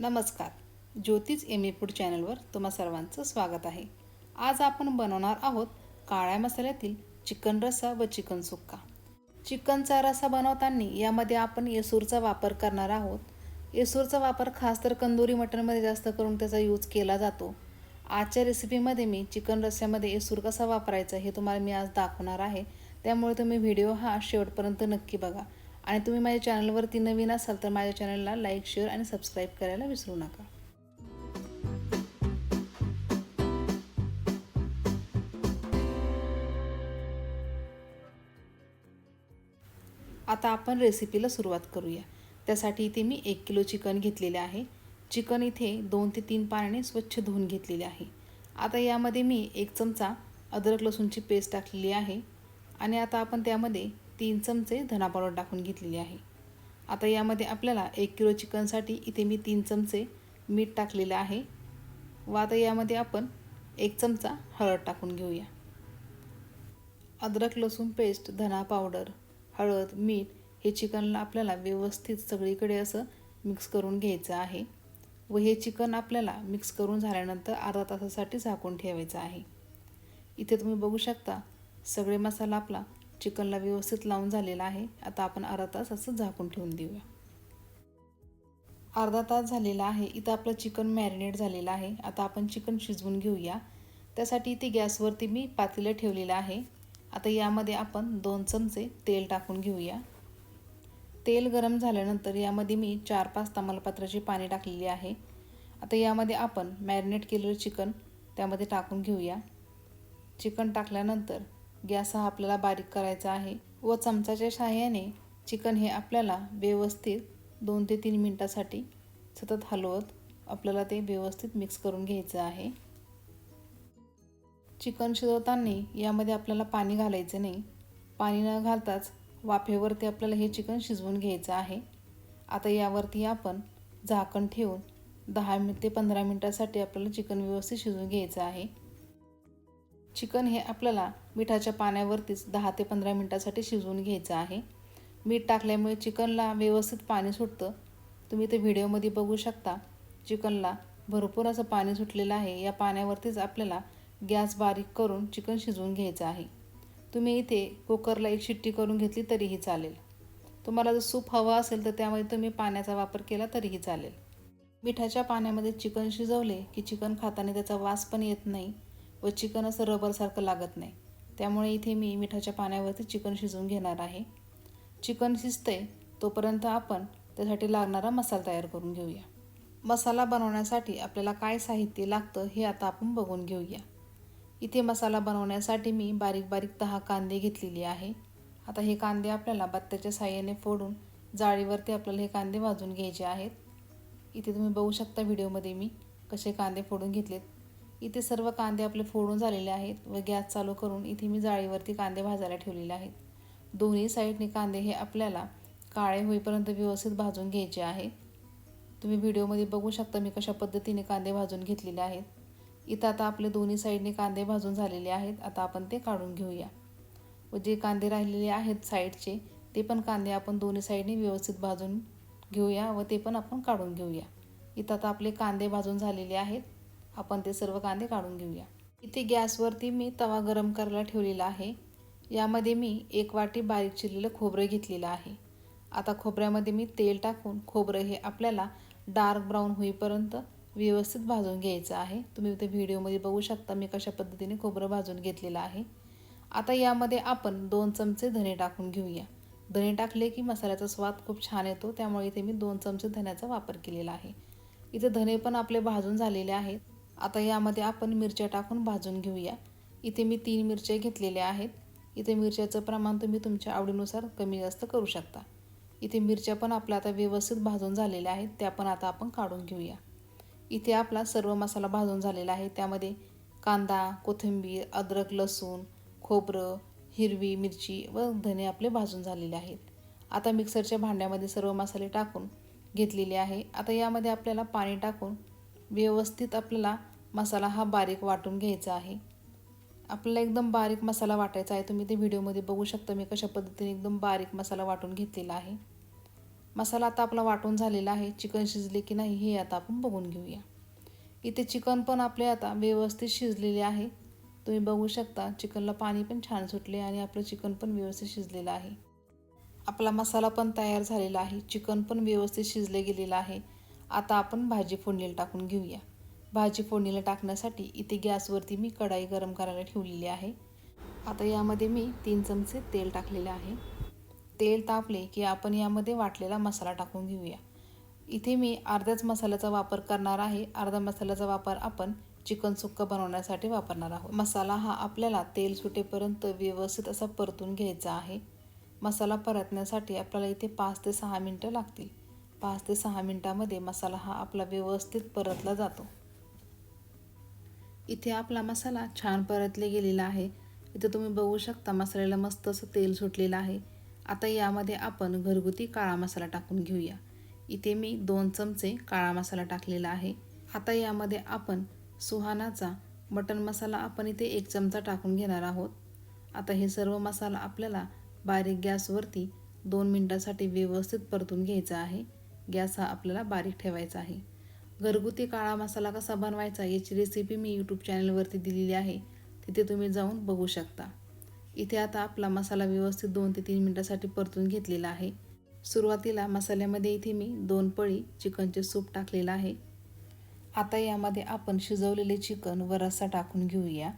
नमस्कार. ज्योतिष M A food चॅनलवर तुम्हा सर्वांचं स्वागत आहे. आज आपण बनवणार आहोत काळ्या मसाल्यातील चिकन रस्सा व चिकन सुक्का. चिकनचा रस्सा बनवताना यामध्ये आपण येसूरचा वापर करणार आहोत. येसूरचा वापर खास तर कंदुरी मटनमध्ये जास्त करून त्याचा यूज केला जातो. आजच्या रेसिपीमध्ये मी चिकन रस्स्यामध्ये येसूर कसा वापरायचा हे तुम्हाला मी आज दाखवणार आहे. त्यामुळे तुम्ही व्हिडिओ हा शेवटपर्यंत नक्की बघा. आणि तुम्ही माझ्या चॅनलवरती नवीन असाल तर माझ्या चॅनलला लाईक शेअर आणि सबस्क्राईब करायला विसरू नका. आता आपण रेसिपीला सुरुवात करूया. त्यासाठी इथे मी एक किलो चिकन घेतलेले आहे. चिकन इथे दोन ते तीन पाण्याने स्वच्छ धुवून घेतलेले आहे. आता यामध्ये मी एक चमचा अद्रक लसूणची पेस्ट टाकलेली आहे. आणि आता आपण त्यामध्ये तीन चमचे धना पावडर टाकून घेतलेली आहे. आता यामध्ये आपल्याला एक किलो चिकनसाठी इथे मी तीन चमचे मीठ टाकलेलं आहे. व आता यामध्ये आपण एक चमचा हळद टाकून घेऊया. अद्रक लसूण पेस्ट धना पावडर हळद मीठ हे चिकनला आपल्याला व्यवस्थित सगळीकडे असं मिक्स करून घ्यायचं आहे. व हे चिकन आपल्याला मिक्स करून झाल्यानंतर अर्धा तासासाठी झाकून ठेवायचं आहे. इथे तुम्ही बघू शकता सगळे मसाला आपला चिकनला व्यवस्थित लावून झालेला आहे. आता आपण अर्धा तास असं झाकून ठेवून देऊया. अर्धा तास झालेला आहे. इथं आपलं चिकन मॅरिनेट झालेलं आहे. आता आपण चिकन शिजवून घेऊया. त्यासाठी इथे गॅसवरती मी पातेलं ठेवलेलं आहे. आता यामध्ये आपण दोन चमचे तेल टाकून घेऊया. तेल गरम झाल्यानंतर यामध्ये मी चार पाच तमालपत्राची पाणी टाकलेली आहे. आता यामध्ये आपण मॅरिनेट केलेलं चिकन त्यामध्ये टाकून घेऊया. चिकन टाकल्यानंतर गॅस हा आपल्याला बारीक करायचा आहे व चमचाच्या सहाय्याने चिकन हे आपल्याला व्यवस्थित दोन ते तीन मिनटासाठी सतत हलवत आपल्याला ते व्यवस्थित मिक्स करून घ्यायचं आहे. चिकन शिजवताना यामध्ये आपल्याला पाणी घालायचं नाही. पाणी न घालताच वाफेवरती आपल्याला हे चिकन शिजवून घ्यायचं आहे. आता यावरती आपण झाकण ठेवून दहा मिनिट ते पंधरा मिनटासाठी आपल्याला चिकन व्यवस्थित शिजवून घ्यायचं आहे. चिकन हे आपल्याला मिठाच्या पाण्यावरतीच दहा ते पंधरा मिनटासाठी शिजवून घ्यायचं आहे. मीठ टाकल्यामुळे चिकनला व्यवस्थित पाणी सुटतं. तुम्ही ते व्हिडिओमध्ये बघू शकता. चिकनला भरपूर असं पाणी सुटलेलं आहे. या पाण्यावरतीच आपल्याला गॅस बारीक करून चिकन शिजवून घ्यायचं आहे. तुम्ही इथे कुकरला एक शिट्टी करून घेतली तरीही चालेल. तुम्हाला जर सूप हवं असेल तर त्यामध्ये तुम्ही पाण्याचा वापर केला तरीही चालेल. मिठाच्या पाण्यामध्ये चिकन शिजवले की चिकन खाताना त्याचा वास पण येत नाही. व चिकन असं रबरसारखं लागत नाही. त्यामुळे इथे मी मिठाच्या पाण्यावरती चिकन शिजवून घेणार आहे. चिकन शिजते तोपर्यंत आपण त्यासाठी लागणारा मसाला तयार करून घेऊया. मसाला बनवण्यासाठी आपल्याला काय साहित्य लागतं हे आता आपण बघून घेऊया. इथे मसाला बनवण्यासाठी मी बारीक बारीक दहा कांदे घेतलेले आहे. आता हे कांदे आपल्याला बत्त्याच्या साह्याने फोडून जाळीवरती आपल्याला हे कांदे भाजून घ्यायचे आहेत. इथे तुम्ही बघू शकता व्हिडिओमध्ये मी कसे कांदे फोडून घेतलेत. इथे सर्व कांदे आपले फोडून झालेले आहेत व गॅस चालू करून इथे मी जाळीवरती कांदे भाजायला ठेवलेले आहेत. दोन्ही साईडने कांदे हे आपल्याला काळे होईपर्यंत व्यवस्थित भाजून घ्यायचे आहेत तुम्ही व्हिडिओमध्ये बघू शकता मी कशा पद्धतीने कांदे भाजून घेतलेले आहेत. इथं आता आपले दोन्ही साईडने कांदे भाजून झालेले आहेत. आता आपण ते काढून घेऊया. व जे कांदे राहिलेले आहेत साईडचे ते पण कांदे आपण दोन्ही साईडने व्यवस्थित भाजून घेऊया व ते पण आपण काढून घेऊया. इथं आता आपले कांदे भाजून झालेले आहेत. आपण ते सर्व कांदे काढून घेऊया. इथे गॅसवरती मी तवा गरम करायला ठेवलेला आहे. यामध्ये मी एक वाटी बारीक चिरलेलं खोबरं घेतलेलं आहे. आता खोबऱ्यामध्ये मी तेल टाकून खोबरं हे आपल्याला डार्क ब्राऊन होईपर्यंत व्यवस्थित भाजून घ्यायचं आहे. तुम्ही ते व्हिडिओमध्ये बघू शकता मी कशा पद्धतीने खोबरं भाजून घेतलेलं आहे. आता यामध्ये आपण दोन चमचे धने टाकून घेऊया. धने टाकले की मसाल्याचा स्वाद खूप छान येतो त्यामुळे इथे मी दोन चमचे धन्याचा वापर केलेला आहे. इथे धने पण आपले भाजून झालेले आहेत. आता यामध्ये आपण मिरच्या टाकून भाजून घेऊया. इथे मी तीन मिरच्या घेतलेल्या आहेत. इथे मिरच्याचं प्रमाण तुम्ही तुमच्या आवडीनुसार कमी जास्त करू शकता. इथे मिरच्या पण आपल्या आता व्यवस्थित भाजून झालेल्या आहेत. त्या पण आता आपण काढून घेऊया. इथे आपला सर्व मसाला भाजून झालेला आहे. त्यामध्ये कांदा कोथिंबीर अद्रक लसूण खोबरं हिरवी मिरची व धने आपले भाजून झालेले आहेत. आता मिक्सरच्या भांड्यामध्ये सर्व मसाले टाकून घेतलेले आहे. आता यामध्ये आपल्याला पाणी टाकून व्यवस्थित आपल्याला मसाला हा बारीक वाटून घ्यायचा आहे. आपल्याला एकदम बारीक मसाला वाटायचा आहे. तुम्ही ते व्हिडिओमध्ये बघू शकता मी कशा पद्धतीने एकदम बारीक मसाला वाटून घेतलेला आहे. मसाला आता आपला वाटून झालेला आहे. चिकन शिजले की नाही हे आता आपण बघून घेऊया. इथे चिकन पण आपले आता व्यवस्थित शिजलेले आहे. तुम्ही बघू शकता चिकनला पाणी पण छान सुटले आणि आपलं चिकन पण व्यवस्थित शिजलेलं आहे. आपला मसाला पण तयार झालेला आहे. चिकन पण व्यवस्थित शिजले गेलेलं आहे. आता आपण भाजी फोडणीला टाकून घेऊया. भाजी फोडणीला टाकण्यासाठी इथे गॅसवरती मी कढाई गरम करायला ठेवलेली आहे. आता यामध्ये मी तीन चमचे तेल टाकलेले आहे. तेल तापले की आपण यामध्ये वाटलेला मसाला टाकून घेऊया. इथे मी अर्ध्याच मसाल्याचा वापर करणार आहे. अर्धा मसाल्याचा वापर आपण चिकन सुक्का बनवण्यासाठी वापरणार आहोत. मसाला हा आपल्याला तेल सुटेपर्यंत व्यवस्थित असा परतून घ्यायचा आहे. मसाला परतण्यासाठी आपल्याला इथे पाच ते सहा मिनटं लागतील. पाच ते सहा मिनटामध्ये मसाला हा आपला व्यवस्थित परतला जातो. इथे आपला मसाला छान परतले गेलेला आहे. इथे तुम्ही बघू शकता मसाल्याला मस्त असं तेल सुटलेलं आहे. आता यामध्ये आपण घरगुती काळा मसाला टाकून घेऊया. इथे मी दोन चमचे काळा मसाला टाकलेला आहे. आता यामध्ये आपण सुहानाचा मटन मसाला आपण इथे एक चमचा टाकून घेणार आहोत. आता हे सर्व मसाला आपल्याला बारीक गॅसवरती दोन मिनटासाठी व्यवस्थित परतून घ्यायचा आहे. गॅस हा आपल्याला बारीक ठेवायचा आहे. घरगुती काळा मसाला कसा बनवायचा याची रेसिपी मी यूट्यूब चॅनलवरती दिलेली आहे. तिथे तुम्ही जाऊन बघू शकता. इथे आता आपला मसाला व्यवस्थित दोन ते तीन मिनटासाठी परतून घेतलेला आहे. सुरुवातीला मसाल्यामध्ये इथे मी दोन पळी चिकनचे सूप टाकलेलं आहे. आता यामध्ये आपण शिजवलेले चिकन व रस्सा टाकून घेऊया.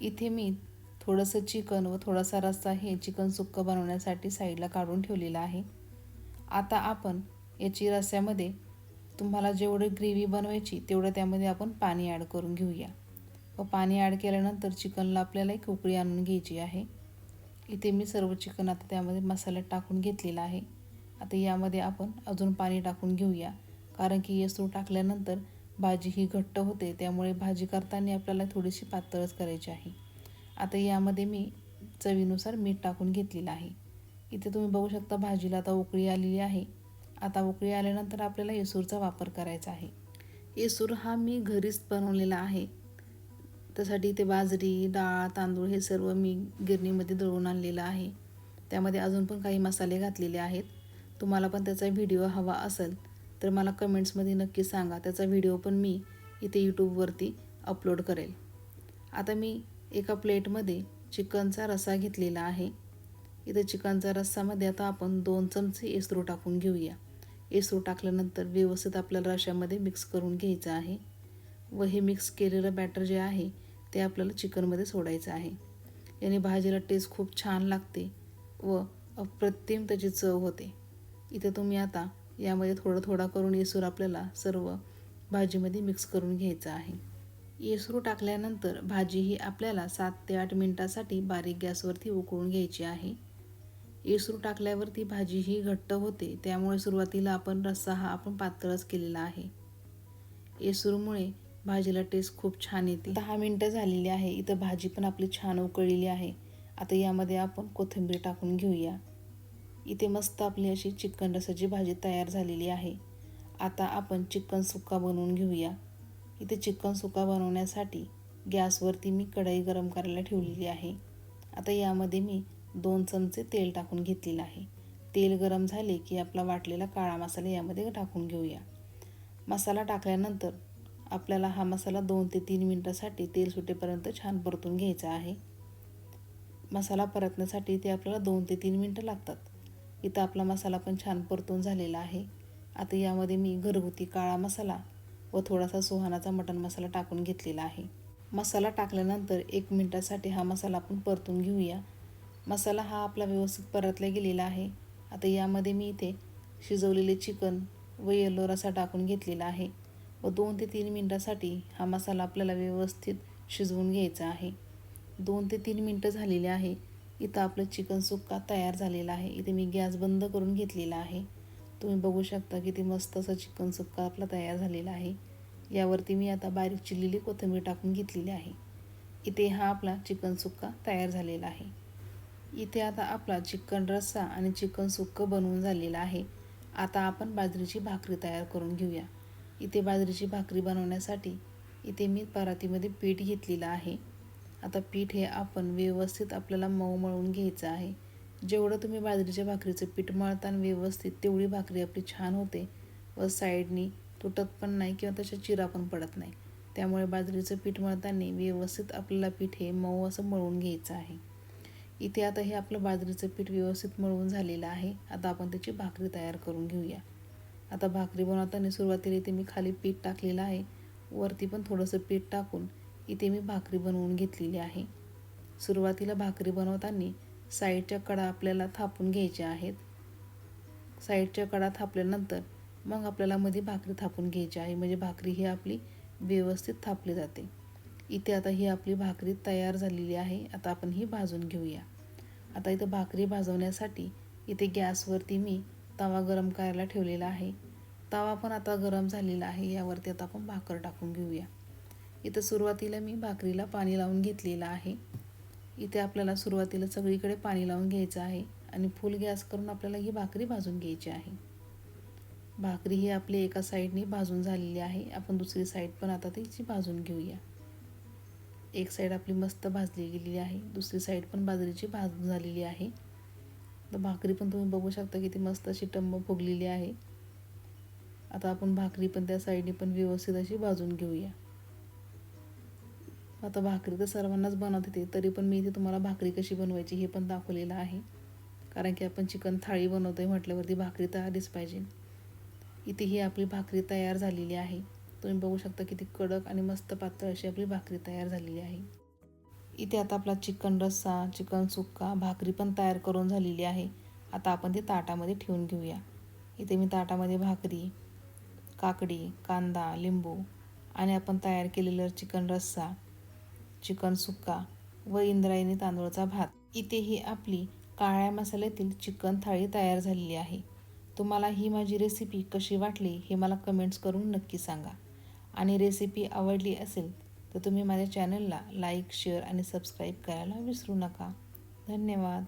इथे मी थोडंसं चिकन व थोडासा रस्सा हे चिकन सुक्कं बनवण्यासाठी साईडला काढून ठेवलेलं आहे. आता आपण याची रस्स्यामध्ये तुम्हाला जेवढे ग्रेव्ही बनवायची तेवढं त्यामध्ये आपण पाणी ॲड करून घेऊया. व पाणी ॲड केल्यानंतर चिकनला आपल्याला एक उकळी आणून घ्यायची आहे. इथे मी सर्व चिकन आता त्यामध्ये मसाल्यात टाकून घेतलेला आहे. आता यामध्ये आपण अजून पाणी टाकून घेऊया. कारण की येसूर टाकल्यानंतर भाजी ही घट्ट होते त्यामुळे भाजी करताना आपल्याला थोडीशी पातळच करायची आहे. आता यामध्ये मी चवीनुसार मीठ टाकून घेतलेलं आहे. इथे तुम्ही बघू शकता भाजीला आता उकळी आलेली आहे. आता उकळी आल्यानंतर आपल्याला येसूरचा वापर करायचा आहे. येसूर हा मी घरीच बनवलेला आहे. त्यासाठी इथे बाजरी डाळ तांदूळ हे सर्व मी गिरणीमध्ये दळून आणलेलं आहे. त्यामध्ये अजून पण काही मसाले घातलेले आहेत. तुम्हाला पण त्याचा व्हिडिओ हवा असेल तर मला कमेंट्समध्ये नक्की सांगा. त्याचा व्हिडिओ पण मी इथे यूट्यूबवरती अपलोड करेल. आता मी एका प्लेटमध्ये चिकनचा रस्सा घेतलेला आहे. इथे चिकनचा रस्सामध्ये आता आपण दोन चमचे एसरू टाकून घेऊया. एसरू टाकल्यानंतर व्यवस्थित आपल्याला अशामध्ये मिक्स करून घ्यायचं आहे. व हे मिक्स केलेलं बॅटर जे आहे ते आपल्याला चिकनमध्ये सोडायचं आहे. याने भाजीला टेस्ट खूप छान लागते व अप्रतिम त्याची चव होते. इथे तुम्ही आता यामध्ये थोडं थोडा करून येसूर आपल्याला सर्व भाजीमध्ये मिक्स करून घ्यायचं आहे. येसूर टाकल्यानंतर भाजी ही आपल्याला सात ते आठ मिनटासाठी बारीक गॅसवरती उकळून घ्यायची आहे. येसूर टाकल्यावरती भाजी ही घट्ट होते त्यामुळे सुरुवातीला आपण रस्सा हा आपण पातळच केलेला आहे. येसूरमुळे भाजीला टेस्ट खूप छान येते. दहा मिनटं झालेली आहे इथं भाजी पण आपली छान उकळलेली आहे. आता यामध्ये आपण कोथिंबीर टाकून घेऊया. इथे मस्त आपली अशी चिकन रसाची भाजी तयार झालेली आहे. आता आपण चिकन सुक्का बनवून घेऊया. इथे चिकन सुका बनवण्यासाठी गॅसवरती मी कढई गरम करायला ठेवलेली आहे. आता यामध्ये मी दोन चमचे तेल टाकून घेतलेलं आहे. तेल गरम झाले की आपला वाटलेला काळा मसाला यामध्ये टाकून घेऊया. मसाला टाकल्यानंतर आपल्याला हा मसाला दोन ते तीन मिनटासाठी तेल सुटेपर्यंत छान परतून घ्यायचा आहे. मसाला परतण्यासाठी ते आपल्याला दोन ते तीन मिनटं लागतात. इथं आपला मसाला पण छान परतून झालेला आहे. आता यामध्ये मी घरगुती काळा मसाला व थोडासा सुहानाचा मटण मसाला टाकून घेतलेला आहे. मसाला टाकल्यानंतर एक मिनटासाठी हा मसाला आपण परतून घेऊया. मसाला हा आपला व्यवस्थित परतला गेलेला आहे. आता यामध्ये मी इथे शिजवलेले चिकन व येलो रसा टाकून घेतलेला आहे व दोन ते तीन मिनटासाठी हा मसाला आपल्याला व्यवस्थित शिजवून घ्यायचा आहे. दोन ते तीन मिनटं झालेले आहे. इथं आपलं चिकन सुक्का तयार झालेला आहे. इथे मी गॅस बंद करून घेतलेला आहे. तुम्ही बघू शकता किती मस्त असा चिकन सुक्का आपला तयार झालेला आहे. यावरती मी आता बारीक चिरलेली कोथिंबीर टाकून घेतलेली आहे. इथे हा आपला चिकन सुक्का तयार झालेला आहे. इथे आता आपला चिकन रस्सा आणि चिकन सुक्कं बनवून झालेलं आहे. आता आपण बाजरीची भाकरी तयार करून घेऊया. इथे बाजरीची भाकरी बनवण्यासाठी इथे मी परातीमध्ये पीठ घेतलेलं आहे. आता पीठ हे आपण व्यवस्थित आपल्याला मऊ मळून घ्यायचं आहे. जेवढं तुम्ही बाजरीच्या भाकरीचं पीठ मळताना व्यवस्थित तेवढी भाकरी आपली छान होते व साईडनी तुटत पण नाही किंवा त्याच्या चिरा पण पडत नाही. त्यामुळे बाजरीचं पीठ मळताना व्यवस्थित आपल्याला पीठ हे मऊ असं मळून घ्यायचं आहे. इथे आता हे आपलं बाजरीचं पीठ व्यवस्थित मळून झालेलं आहे. आता आपण त्याची भाकरी तयार करून घेऊया. आता भाकरी बनवताना सुरुवातीला इथे मी खाली पीठ टाकलेलं आहे. वरती पण थोडंसं पीठ टाकून इथे मी भाकरी बनवून घेतलेली आहे. सुरुवातीला भाकरी बनवताना साईडच्या कडा आपल्याला थापून घ्यायच्या आहेत. साईडच्या कडा थापल्यानंतर मग आपल्याला मध्ये भाकरी थापून घ्यायची आहे. म्हणजे भाकरी ही आपली व्यवस्थित थापली जाते. इथे आता ही आपली भाकरी तयार झालेली आहे. आता आपण ही भाजून घेऊया. आता इथं भाकरी भाजवण्यासाठी इथे गॅसवरती मी तवा गरम करायला ठेवलेला आहे. तवा पण आता गरम झालेला आहे. यावरती आता आपण भाकर टाकून घेऊया. इथं सुरुवातीला मी भाकरीला पाणी लावून घेतलेलं आहे. इथे आपल्याला सुरुवातीला सगळीकडे पाणी लावून घ्यायचं आहे आणि फुल गॅस करून आपल्याला ही भाकरी भाजून घ्यायची आहे. भाकरी ही आपली एका साईडने भाजून झालेली आहे. आपण दुसरी साईड पण आता तिची भाजून घेऊया. एक साईड आपली मस्त भाजली गेलेली आहे दुसरी साईड पण बाजरीची भाजून झालेली आहे. तर भाकरी पण तुम्ही बघू शकता की ती मस्त अशी टंब फुगलेली आहे. आता आपण भाकरी पण त्या साईडने पण व्यवस्थित अशी भाजून घेऊया. आता भाकरी तर सर्वांनाच बनवते येते तरी पण मी इथे तुम्हाला भाकरी कशी बनवायची हे पण दाखवलेलं आहे. कारण की आपण चिकन थाळी बनवतोय म्हटल्यावरती भाकरी तर आलीच पाहिजे. इथे ही आपली भाकरी तयार झालेली आहे. तुम्ही बघू शकता किती कडक आणि मस्त पातळ अशी आपली भाकरी तयार झालेली आहे. इथे आता आपला चिकन रस्सा चिकन सुक्का भाकरी पण तयार करून झालेली आहे. आता आपण ते ताटामध्ये ठेवून घेऊया. इथे मी ताटामध्ये भाकरी काकडी कांदा लिंबू आणि आपण तयार केलेलं चिकन रस्सा चिकन सुक्का व इंद्रायणी तांदूळचा भात. इथे ही आपली काळ्या मसाल्यातील चिकन थाळी तयार झालेली आहे. तुम्हाला ही माझी रेसिपी कशी वाटली हे मला कमेंट्स करून नक्की सांगा. आणि रेसिपी आवडली असेल तर तुम्ही माझ्या चॅनलला लाईक शेअर आणि सबस्क्राईब करायला विसरू नका. धन्यवाद.